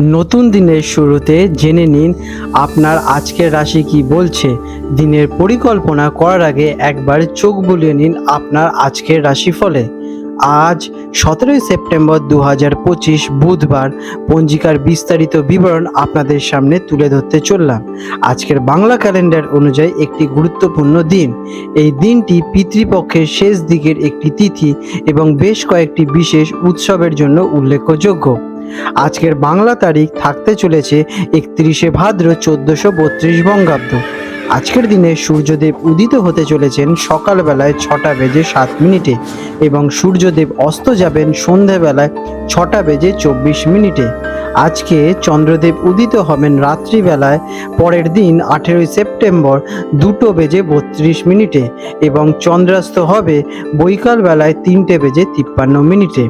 নতুন দিনের শুরুতে জেনে নিন আপনার আজকের রাশি কি বলছে। দিনের পরিকল্পনা করার আগে একবার চোখ বুলিয়ে নিন আপনার আজকের রাশিফলে। আজ সতেরোই সেপ্টেম্বর দু পঁচিশ বুধবার পঞ্জিকার বিস্তারিত বিবরণ আপনাদের সামনে তুলে ধরতে চললাম। আজকের বাংলা ক্যালেন্ডার অনুযায়ী একটি গুরুত্বপূর্ণ দিন। এই দিনটি পিতৃপক্ষের শেষ দিকের একটি তিথি এবং বেশ কয়েকটি বিশেষ উৎসবের জন্য উল্লেখযোগ্য। আজকের বাংলা তারিখ থাকতে চলেছে একত্রিশে ভাদ্র চোদ্দশো বত্রিশ বঙ্গাব্দ। আজকের দিনে সূর্যদেব উদিত হতে চলেছেন সকালবেলায় ছটা বেজে সাত মিনিটে এবং সূর্যদেব অস্ত যাবেন সন্ধেবেলায় ছটা বেজে চব্বিশ মিনিটে। আজকে চন্দ্রদেব উদিত হবেন রাত্রিবেলায়। পরের দিন আঠেরোই সেপ্টেম্বর দুটো বেজে বত্রিশ মিনিটে এবং চন্দ্রাস্ত হবে বৈকাল বেলায় তিনটে বেজে তিপ্পান্ন মিনিটে।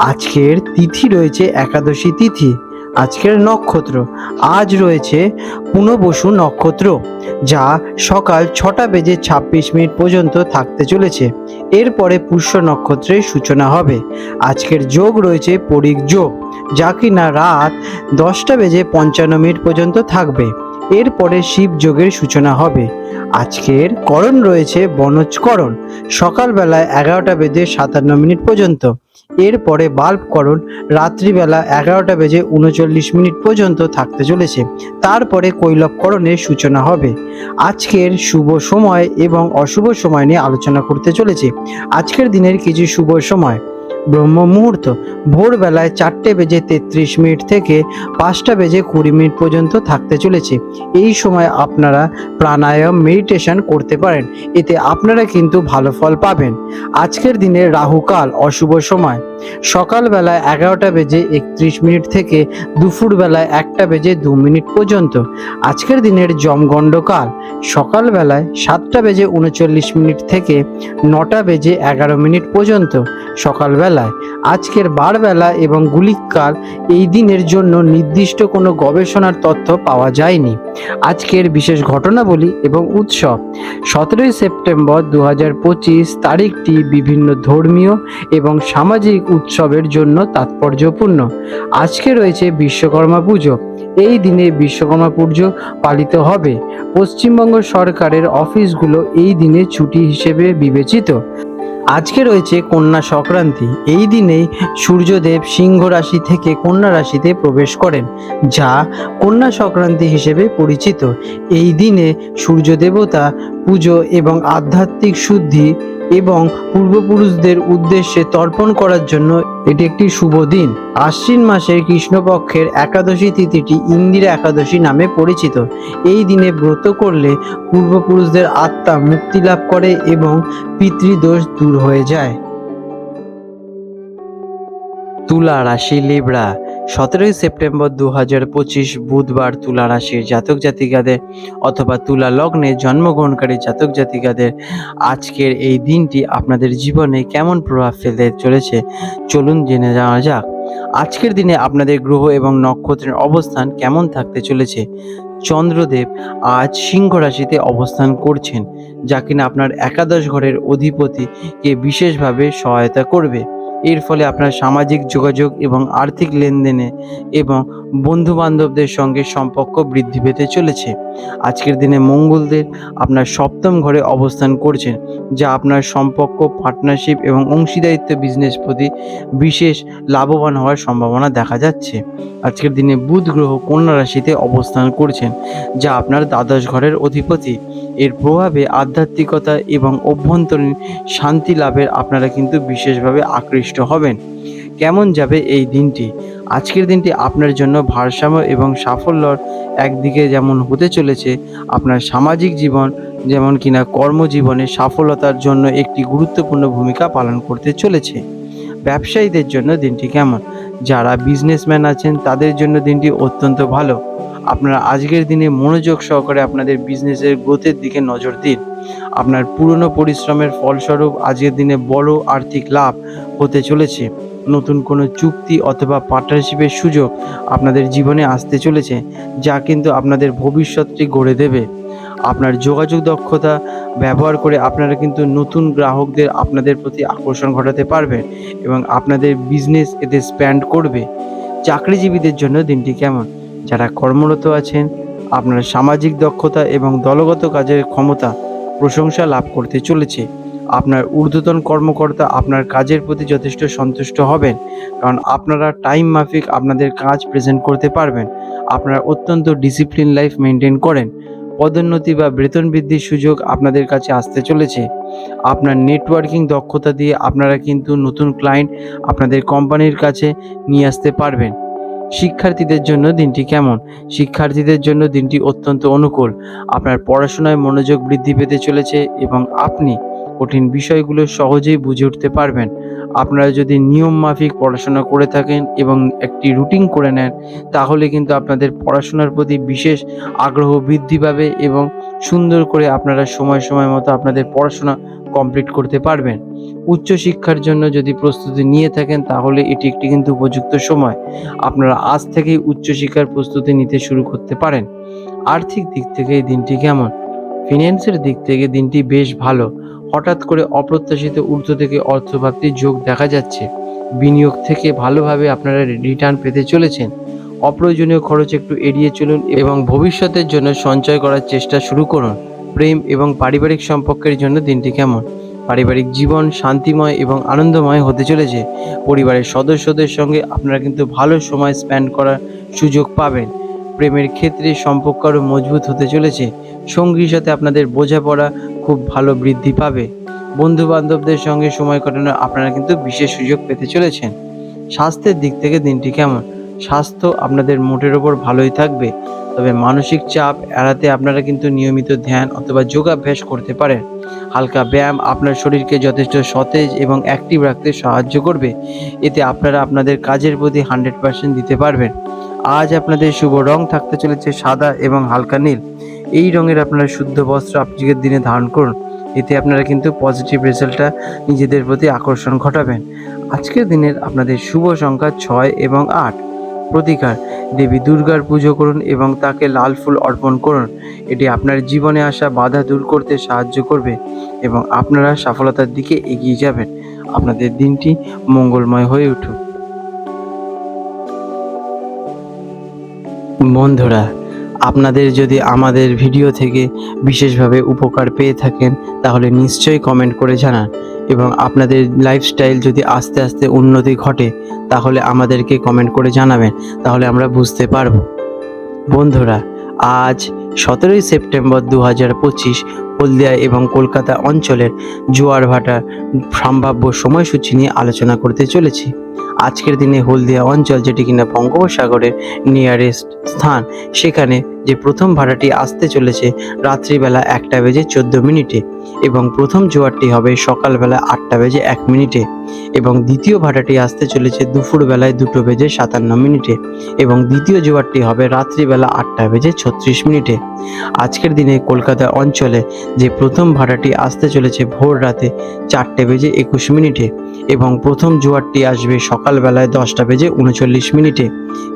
আজকের তিথি রয়েছে একাদশী তিথি, আজকের নক্ষত্র। আজ রয়েছে পুনবসু নক্ষত্র, যা সকাল ছটা বেজে ছাব্বিশ মিনিট পর্যন্ত থাকতে চলেছে। এরপরে পুষ্য নক্ষত্রের সূচনা হবে। আজকের যোগ রয়েছে পরিক যোগ। যা কিনা রাত দশটা বেজে পঞ্চান্ন মিনিট পর্যন্ত থাকবে। এরপরে শিব যোগের সূচনা হবে। আজকের করণ রয়েছে বনজকরণ সকালবেলায় এগারোটা বেজে সাতান্ন মিনিট পর্যন্ত। এরপরে বাল্বকরণ রাত্রিবেলা এগারোটা বেজে উনচল্লিশ মিনিট পর্যন্ত থাকতে চলেছে। তারপরে কৈলবকরণের সূচনা হবে। আজকের শুভ সময় এবং অশুভ সময় নিয়ে আলোচনা করতে চলেছে। আজকের দিনের কিছু শুভ সময়। ব্রহ্ম মুহূর্ত ভোরবেলায় চারটে বেজে তেত্রিশ মিনিট থেকে পাঁচটা বেজে কুড়ি মিনিট পর্যন্ত থাকতে চলেছে। এই সময় আপনারা প্রাণায়াম মেডিটেশন করতে পারেন। এতে আপনারা কিন্তু ভালো ফল পাবেন। আজকের দিনে রাহুকাল, অশুভ সময়। সকালবেলায় এগারোটা বেজে একত্রিশ মিনিট থেকে দুপুরবেলায় একটা বেজে দু মিনিট পর্যন্ত। আজকের দিনের জমগণ্ডকাল সকালবেলায় সাতটা বেজে উনচল্লিশ মিনিট থেকে নটা বেজে এগারো মিনিট পর্যন্ত। সকালবেলায়, আজকের বারবেলা এবং গুলিককাল এই দিনের জন্য নির্দিষ্ট কোনো গবেষণার তথ্য পাওয়া যায়নি। আজকের বিশেষ ঘটনাবলী এবং উৎসব। সতেরোই সেপ্টেম্বর দু হাজার পঁচিশ তারিখটি বিভিন্ন ধর্মীয় এবং সামাজিক উৎসবের জন্য তাৎপর্যপূর্ণ। আজকে রয়েছে বিশ্বকর্মা পুজো। এই দিনে বিশ্বকর্মা পুজো পালিত হবে। পশ্চিমবঙ্গ সরকারের অফিসগুলো এই দিনে ছুটি হিসেবে বিবেচিত। আজকে রয়েছে কন্যা সংক্রান্তি। এই দিনে সূর্যদেব সিংহ রাশি থেকে কন্যা রাশিতে প্রবেশ করেন, যা কন্যা সংক্রান্তি হিসেবে পরিচিত। এই দিনে সূর্য দেবতা পুজো এবং আধ্যাত্মিক শুদ্ধি এবং পূর্বপুরুষদের উদ্দেশ্যে তর্পণ করার জন্য এটি একটি শুভ দিন। আশ্বিন মাসের কৃষ্ণপক্ষের একাদশী তিথিটি ইন্দিরা একাদশী নামে পরিচিত। এই দিনে ব্রত করলে পূর্বপুরুষদের আত্মা মুক্তি লাভ করে এবং পিতৃদোষ দূর হয়ে যায়। তুলা রাশি লিব্রা সতেরোই সেপ্টেম্বর দু হাজার পঁচিশ বুধবার তুলা রাশির জাতক জাতিকাদের অথবা তুলা লগ্নে জন্মগ্রহণকারী জাতক জাতিকাদের আজকের এই দিনটি আপনাদের জীবনে কেমন প্রভাব ফেলতে চলেছে চলুন জেনে যাওয়া যাক। আজকের দিনে আপনাদের গ্রহ এবং নক্ষত্রের অবস্থান কেমন থাকতে চলেছে? চন্দ্রদেব আজ সিংহ রাশিতে অবস্থান করছেন, যা কিনা আপনার একাদশ ঘরের অধিপতিকে বিশেষভাবে সহায়তা করবে। এর ফলে আপনার সামাজিক যোগাযোগ এবং আর্থিক লেনদেনে এবং বন্ধু বান্ধবদের সঙ্গে সম্পর্ক বৃদ্ধি পেতে চলেছে। আজকের দিনে মঙ্গলদের আপনার সপ্তম ঘরে অবস্থান করছেন, যা আপনার সম্পর্ক পার্টনারশিপ এবং অংশীদারিত্ব বিজনেস প্রতি বিশেষ লাভবান হওয়ার সম্ভাবনা দেখা যাচ্ছে। আজকের দিনে বুধ গ্রহ কন্যা রাশিতে অবস্থান করছেন, যা আপনার দ্বাদশ ঘরের অধিপতি। এর প্রভাবে আধ্যাত্মিকতা এবং অভ্যন্তরীণ শান্তি লাভের আপনারা কিন্তু বিশেষভাবে আকৃষ্ট। হবেন। কেমন যাবে এই দিনটি? আজকের দিনটি আপনার জন্য ভারসাম্য এবং সাফল্যর একদিকে যেমন হতে চলেছে, আপনার সামাজিক জীবন যেমন কিনা কর্মজীবনে সফলতার জন্য একটি গুরুত্বপূর্ণ ভূমিকা পালন করতে চলেছে। ব্যবসায়ীদের জন্য দিনটি কেমন? যারা বিজনেসম্যান আছেন, তাদের জন্য দিনটি অত্যন্ত ভালো। আপনারা আজকের দিনে মনোযোগ সহকারে আপনাদের বিজনেসের গ্রোথের দিকে নজর দিন। আপনার পুরনো পরিশ্রমের ফলস্বরূপ আজকের দিনে বড় আর্থিক লাভ হতে চলেছে। নতুন কোনো চুক্তি অথবা পার্টনারশিপের সুযোগ আপনাদের জীবনে আসতে চলেছে, যা কিন্তু আপনাদের ভবিষ্যৎটি গড়ে দেবে। আপনার যোগাযোগ দক্ষতা ব্যবহার করে আপনারা কিন্তু নতুন গ্রাহকদের আপনাদের প্রতি আকর্ষণ ঘটাতে পারবেন এবং আপনাদের বিজনেস এতে স্প্যান্ড করবে। চাকরিজীবীদের জন্য দিনটি কেমন? যারা কর্মরত আছেন, আপনার সামাজিক দক্ষতা এবং দলগত কাজের ক্ষমতা প্রশংসা লাভ করতে চলেছে। আপনার ঊর্ধ্বতন কর্মকর্তা আপনার কাজের প্রতি যথেষ্ট সন্তুষ্ট হবেন, কারণ আপনারা টাইম মাফিক আপনাদের কাজ প্রেজেন্ট করতে পারবেন। আপনারা অত্যন্ত ডিসিপ্লিন লাইফ মেনটেন করেন। পদোন্নতি বা বেতন বৃদ্ধির সুযোগ আপনাদের কাছে আসতে চলেছে। আপনার নেটওয়ার্কিং দক্ষতা দিয়ে আপনারা কিন্তু নতুন ক্লায়েন্ট আপনাদের কোম্পানির কাছে নিয়ে আসতে পারবেন। শিক্ষার্থীদের জন্য দিনটি কেমন? শিক্ষার্থীদের জন্য দিনটি অত্যন্ত অনুকূল। আপনার পড়াশোনায় মনোযোগ বৃদ্ধি পেতে চলেছে এবং আপনি কঠিন বিষয়গুলো সহজেই বুঝে উঠতে পারবেন। আপনারা যদি নিয়ম মাফিক পড়াশোনা করে থাকেন এবং একটি রুটিন করে নেন, তাহলে কিন্তু আপনাদের পড়াশোনার প্রতি বিশেষ আগ্রহ বৃদ্ধি পাবে এবং সুন্দর করে আপনারা সময় সময় মতো আপনাদের পড়াশোনা কমপ্লিট করতে পারবেন। উচ্চশিক্ষার জন্য যদি প্রস্তুতি নিয়ে থাকেন, তাহলে এটি একটি কিন্তু উপযুক্ত সময়। আপনারা আজ থেকেই উচ্চশিক্ষার প্রস্তুতি নিতে শুরু করতে পারেন। আর্থিক দিক থেকে এই দিনটি কেমন? ফিন্যান্সের দিক থেকে দিনটি বেশ ভালো। হঠাৎ করে অপ্রত্যাশিত ঊর্ধ্ব থেকে অর্থপ্রাপ্তির যোগ দেখা যাচ্ছে। বিনিয়োগ থেকে ভালোভাবে আপনারা রিটার্ন পেতে চলেছেন। অপ্রয়োজনীয় খরচ একটু এড়িয়ে চলুন এবং ভবিষ্যতের জন্য সঞ্চয় করার চেষ্টা শুরু করুন। প্রেম এবং পারিবারিক সম্পর্কের জন্য দিনটি কেমন? পারিবারিক জীবন শান্তিময় এবং আনন্দময় হতে চলেছে। পরিবারের সদস্যদের সঙ্গে আপনারা কিন্তু ভালো সময় স্পেন্ড করার সুযোগ পাবেন। প্রেমের ক্ষেত্রে সম্পর্ক আরও মজবুত হতে চলেছে। সঙ্গীর সাথে আপনাদের বোঝাপড়া খুব ভালো বৃদ্ধি পাবে। বন্ধু বান্ধবদের সঙ্গে সময় কাটানোর আপনারা কিন্তু বিশেষ সুযোগ পেতে চলেছেন। স্বাস্থ্যের দিক থেকে দিনটি কেমন? স্বাস্থ্য আপনাদের মোটের ওপর ভালোই থাকবে। তবে মানসিক চাপ এড়াতে আপনারা কিন্তু নিয়মিত ধ্যান অথবা যোগাভ্যাস করতে পারেন। হালকা ব্যায়াম আপনার শরীরকে যথেষ্ট সতেজ এবং অ্যাক্টিভ রাখতে সাহায্য করবে। এতে আপনারা আপনাদের কাজের প্রতি হান্ড্রেড পার্সেন্ট দিতে পারবেন। আজ আপনাদের শুভ রং থাকতে চলেছে সাদা এবং হালকা নীল। এই রঙের আপনারা শুদ্ধ বস্ত্র আজকের দিনে ধারণ করুন। এতে আপনারা কিন্তু পজিটিভ রেজাল্টটা নিজেদের প্রতি আকর্ষণ ঘটাবেন। আজকের দিনের আপনাদের শুভ সংখ্যা ছয় এবং আট। প্রতিকার, দেবী দুর্গার পুজো করুন এবং তাকে লাল ফুল অর্পণ করুন। এটি আপনার জীবনে আসা বাধা দূর করতে সাহায্য করবে এবং আপনারা সফলতার দিকে এগিয়ে যাবেন। আপনাদের দিনটি মঙ্গলময় হয়ে উঠুক। বন্ধুরা, আপনাদের যদি আমাদের ভিডিও থেকে বিশেষভাবে উপকার পেয়ে থাকেন, তাহলে নিশ্চয়ই কমেন্ট করে জানান এবং আপনাদের লাইফস্টাইল যদি আস্তে আস্তে উন্নতি ঘটে, তাহলে আমাদেরকে কমেন্ট করে জানাবেন, তাহলে আমরা বুঝতে পারব। বন্ধুরা, আজ সতেরোই সেপ্টেম্বর দু হাজার পঁচিশ, হলদিয়া এবং কলকাতা অঞ্চলের জোয়ার ভাটার সম্ভাব্য সময়সূচি নিয়ে আলোচনা করতে চলেছি। আজকের দিনে হলদিয়া অঞ্চল, যেটি কিনা বঙ্গোপসাগরের নিয়ারেস্ট স্থান, সেখানে যে প্রথম ভাড়াটি আসতে চলেছে রাত্রিবেলা একটা বেজে চোদ্দ মিনিটে এবং প্রথম জোয়ারটি হবে সকালবেলা আটটা বেজে এক মিনিটে এবং দ্বিতীয় ভাড়াটি আসতে চলেছে দুপুরবেলায় দুটো বেজে সাতান্ন মিনিটে এবং দ্বিতীয় জোয়ারটি হবে রাত্রিবেলা আটটা বেজে ছত্রিশ মিনিটে। আজকের দিনে কলকাতা অঞ্চলে যে প্রথম ভাড়াটি আসতে চলেছে ভোর রাতে চারটে বেজে একুশ মিনিটে এবং প্রথম জোয়ারটি আসবে সকালবেলায় দশটা বেজে উনচল্লিশ মিনিটে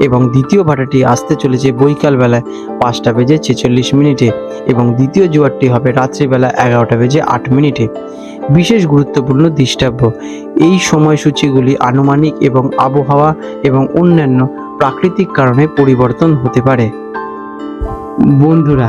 এবং দ্বিতীয় ভাড়াটি আসতে চলেছে বৈকালবেলায় পাঁচটা বেজে ছেচল্লিশ মিনিটে এবং দ্বিতীয় জোয়ারটি হবে রাত্রিবেলা এগারোটা বেজে আট মিনিটে। বিশেষ গুরুত্বপূর্ণ দৃষ্টাব্য, এই সময়সূচিগুলি আনুমানিক এবং আবহাওয়া এবং অন্যান্য প্রাকৃতিক কারণে পরিবর্তন হতে পারে। বন্ধুরা